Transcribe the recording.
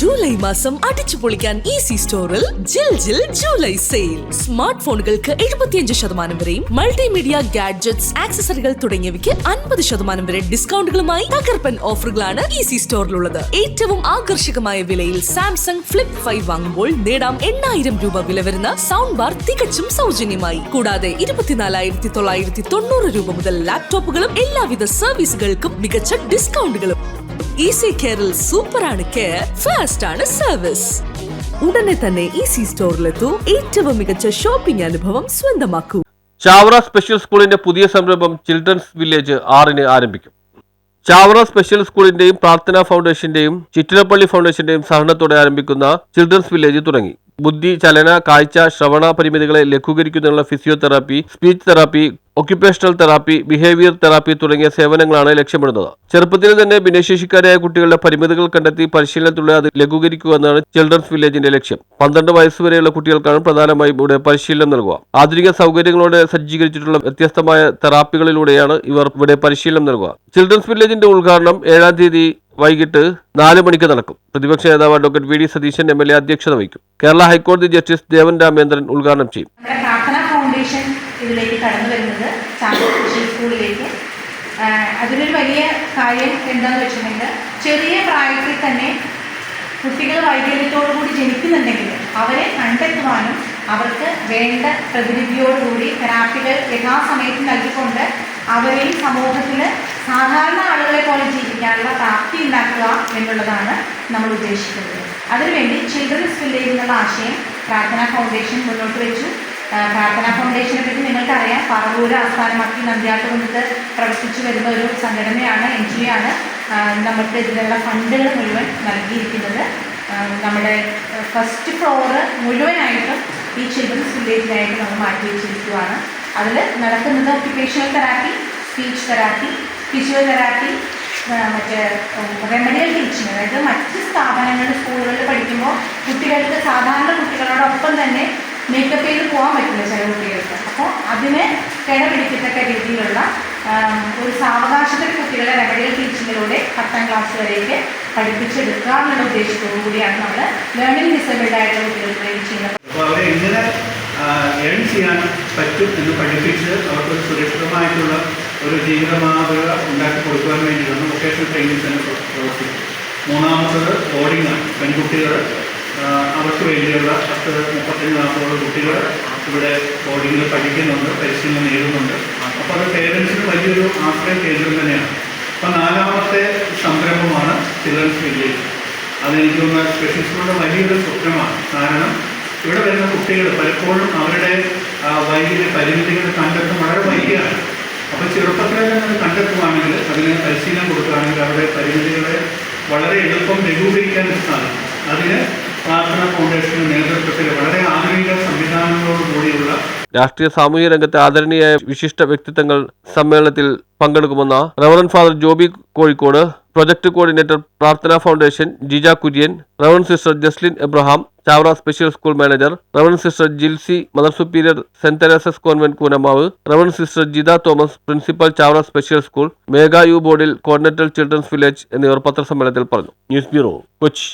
July മാസം അടിച്ചു പൊളിക്കാൻ ഈസി സ്റ്റോറിൽ ജിൽ ജിൽ ജൂലൈ സെയിൽ സ്മാർട്ട് ഫോണുകൾക്ക് എഴുപത്തിയഞ്ച് ശതമാനം വരെയും മൾട്ടിമീഡിയ ഗാഡ്ജറ്റ്സ് ആക്സസറികൾ തുടങ്ങിയവയ്ക്ക് അൻപത് ശതമാനം വരെ ഡിസ്കൗണ്ടുകളുമായി തകർപ്പൻ ഓഫറുകളാണ് ഈസി സ്റ്റോറിലുള്ളത് ഏറ്റവും ആകർഷകമായ വിലയിൽ സാംസങ് ഫ്ലിപ്പ് ഫൈവ് വാങ്ങുമ്പോൾ നേടാം എണ്ണായിരം രൂപ വില വരുന്ന സൗണ്ട് ബാർ തികച്ചും സൗജന്യമായി. കൂടാതെ ഇരുപത്തിനാലായിരത്തി തൊള്ളായിരത്തി തൊണ്ണൂറ് രൂപ മുതൽ ലാപ്ടോപ്പുകളും എല്ലാവിധ സർവീസുകൾക്കും മികച്ച ഡിസ്കൗണ്ടുകളും ഈസി കെയറിൽ ആണ് കെയർ ഫാസ്റ്റ് ആണ് സർവീസ് ഉടനെ തന്നെ ഈസി സ്റ്റോറിലെത്തൂ ഏറ്റവും മികച്ച ഷോപ്പിംഗ് അനുഭവം സ്വന്തമാക്കൂ. ചാവറ സ്പെഷ്യൽ സ്കൂളിന്റെ പുതിയ സംരംഭം ചിൽഡ്രൻസ് വില്ലേജ് ആറിന് ആരംഭിക്കും. ചാവറ സ്പെഷ്യൽ സ്കൂളിന്റെയും പ്രാർത്ഥന ഫൗണ്ടേഷന്റെയും ചിറ്റിലപ്പള്ളി ഫൗണ്ടേഷന്റെയും സഹകരണത്തോടെ ആരംഭിക്കുന്ന ചിൽഡ്രൻസ് വില്ലേജ് തുടങ്ങി. ബുദ്ധി ചലന കാഴ്ച ശ്രവണ പരിമിതികളെ ലഘൂകരിക്കുന്നതിനുള്ള physiotherapy speech therapy occupational therapy behaviour therapy തുടങ്ങിയ സേവനങ്ങളാണ് ലക്ഷ്യമിടുന്നത്. ചെറുപ്പത്തിൽ തന്നെ ഭിന്നശേഷിക്കാരായ കുട്ടികളുടെ പരിമിതികൾ കണ്ടെത്തി പരിശീലനത്തിലൂടെ അത് ലഘൂകരിക്കുക എന്നാണ് ചിൽഡ്രൻസ് വില്ലേജിന്റെ ലക്ഷ്യം. പന്ത്രണ്ട് വയസ്സ് വരെയുള്ള കുട്ടികൾക്കാണ് പ്രധാനമായും ഇവിടെ പരിശീലനം നൽകുക. ആധുനിക സൗകര്യങ്ങളോടെ സജ്ജീകരിച്ചിട്ടുള്ള വ്യത്യസ്തമായ തെറാപ്പികളിലൂടെയാണ് ഇവർ ഇവിടെ പരിശീലനം നൽകുക. ചിൽഡ്രൻസ് വില്ലേജിന്റെ ഉദ്ഘാടനം ഏഴാം തീയതി വൈകിട്ട് നാല് മണിക്ക് നടക്കും. പ്രതിപക്ഷ നേതാവ് advocate V D Satheesan M L A അധ്യക്ഷത വഹിക്കും. കേരള ഹൈക്കോടതി ജസ്റ്റിസ് ദേവൻ രാമേന്ദ്രൻ ഉദ്ഘാടനം ചെയ്യും. ഇതിലേക്ക് കടന്നു വരുന്നത് ചാമ്പൂർ കൃഷി സ്കൂളിലേക്ക്. അതിനൊരു വലിയ കാര്യം എന്താണെന്ന് വെച്ചിട്ടുണ്ടെങ്കിൽ ചെറിയ പ്രായത്തിൽ തന്നെ കുട്ടികൾ വൈകല്യത്തോടു കൂടി ജനിക്കുന്നുണ്ടെങ്കിൽ അവരെ കണ്ടെത്തുവാനും അവർക്ക് വേണ്ട പ്രതിനിധിയോടുകൂടി തെറാപ്പികൾ യഥാസമയത്ത് നൽകിക്കൊണ്ട് അവരെയും സമൂഹത്തിൽ സാധാരണ ആളുകളെ പോലെ ജീവിക്കാനുള്ള പ്രാപ്തി ഉണ്ടാക്കുക എന്നുള്ളതാണ് നമ്മൾ ഉദ്ദേശിക്കുന്നത്. അതിനുവേണ്ടി ചിൽഡ്രൻസ് വില്ലേജ് എന്നുള്ള ആശയം പ്രാർത്ഥന ഫൗണ്ടേഷൻ മുന്നോട്ട് വെച്ചു. പ്രാർത്ഥന ഫൗണ്ടേഷനെ പറ്റി നിങ്ങൾക്കറിയാം. പറവൂര് ആസ്ഥാനമാക്കി നന്ദ്യാട്ടുകുന്നത്ത് പ്രവർത്തിച്ചു വരുന്ന ഒരു സംഘടനയാണ് എൻ ജി ഒ ആണ് നമുക്ക് ഇതിനുള്ള ഫണ്ടുകൾ മുഴുവൻ നൽകിയിരിക്കുന്നത്. നമ്മുടെ ഫസ്റ്റ് ഫ്ലോറ് മുഴുവനായിട്ടും ഈ ചിൽഡ്രൻസ് വില്ലേജിനായിട്ട് നമ്മൾ മാറ്റി വെച്ചിരിക്കുകയാണ് അതിൽ നടക്കുന്നത് occupational therapy speech therapy physiotherapy മറ്റേ റെമഡിയൽ ടീച്ചിങ് അതായത് മറ്റ് സ്ഥാപനങ്ങളിൽ സ്കൂളുകളിൽ പഠിക്കുമ്പോൾ കുട്ടികൾക്ക് സാധാരണ കുട്ടികളോടൊപ്പം തന്നെ മേക്കപ്പ് ചെയ്ത് പോകാൻ പറ്റില്ല ചില കുട്ടികൾക്ക്. അപ്പോൾ അതിനെ കിടപിടിക്കത്തക്ക രീതിയിലുള്ള ഒരു സാവകാശത്തിൽ കുട്ടികളെ റെമഡിയൽ ടീച്ചിങ്ങിലൂടെ പത്താം ക്ലാസ് വരെയൊക്കെ പഠിപ്പിച്ചെടുക്കുക എന്നുള്ള ഉദ്ദേശത്തോടു കൂടിയാണ് നമ്മൾ ലേണിംഗ് ഡിസബിൾഡ് ആയിട്ടുള്ള കുട്ടികൾക്ക് ചെയ്യുന്നത്. ചെയ്യാൻ പറ്റും എന്ന് പഠിപ്പിച്ച് അവർക്ക് സുരക്ഷിതമായിട്ടുള്ള ഒരു ജീവിത മാതൃക ഉണ്ടാക്കി കൊടുക്കുവാൻ വേണ്ടിയിട്ടാണ് വൊക്കേഷണൽ ട്രെയിനിങ് സെന്റർ പ്രവർത്തിക്കുന്നത്. മൂന്നാമത്തത് പെൺകുട്ടികൾ അവർക്ക് വേണ്ടിയുള്ള പത്ത് മുപ്പത്തഞ്ച് നാൽപ്പതോളം കുട്ടികൾ ഇവിടെ ബോർഡിങ്ങിൽ പഠിക്കുന്നുണ്ട് പരിശീലനം നേടുന്നുണ്ട്. അപ്പോൾ അത് പേരൻസിന് വലിയൊരു ആശ്രയ കേന്ദ്രം തന്നെയാണ്. അപ്പോൾ നാലാമത്തെ സംരംഭമാണ് ചിൽഡ്രൻസ് വില്ലേജ് അതെനിക്ക് തോന്നുന്ന സ്പെഷ്യൽ സ്കൂളിന്റെ വലിയൊരു സ്വപ്നമാണ്. കാരണം ഇവിടെ വരുന്ന കുട്ടികൾ പലപ്പോഴും അവരുടെ വൈദ്യുതി പരിമിതികൾ കണ്ടെത്തും വളരെ വൈകിയാണ്. അപ്പോൾ ചെറുപ്പത്തിലെ തന്നെ കണ്ടെത്തുവാണെങ്കിൽ അതിന് പരിശീലനം കൊടുക്കുകയാണെങ്കിൽ അവരുടെ പരിമിതികളെ വളരെ എളുപ്പം ലഘൂകരിക്കാൻ സാധിക്കും. അതിന് പ്രാർത്ഥന ഫൗണ്ടേഷന്റെ നേതൃത്വത്തിൽ വളരെ ആധുനിക സംവിധാനങ്ങളോടുകൂടിയുള്ള രാഷ്ട്രീയ സാമൂഹ്യ രംഗത്തെ ആദരണീയായ വിശിഷ്ട വ്യക്തിത്വങ്ങൾ സമ്മേളനത്തിൽ പങ്കെടുക്കുമെന്ന reverend father Joby Kozhikode project coordinator Prarthana foundation Jija Kurian reverend sister Jaslin Abraham Chavara special school manager reverend sister Jilsy mother superior Saint Teresa's convent Koonammavu reverend sister Jitha Thomas principal Chavara special school Megha U ബോർഡിൽ coordinator children's village എന്നിവർ പത്രസമ്മേളനത്തിൽ പറഞ്ഞു. News bureau Kochi.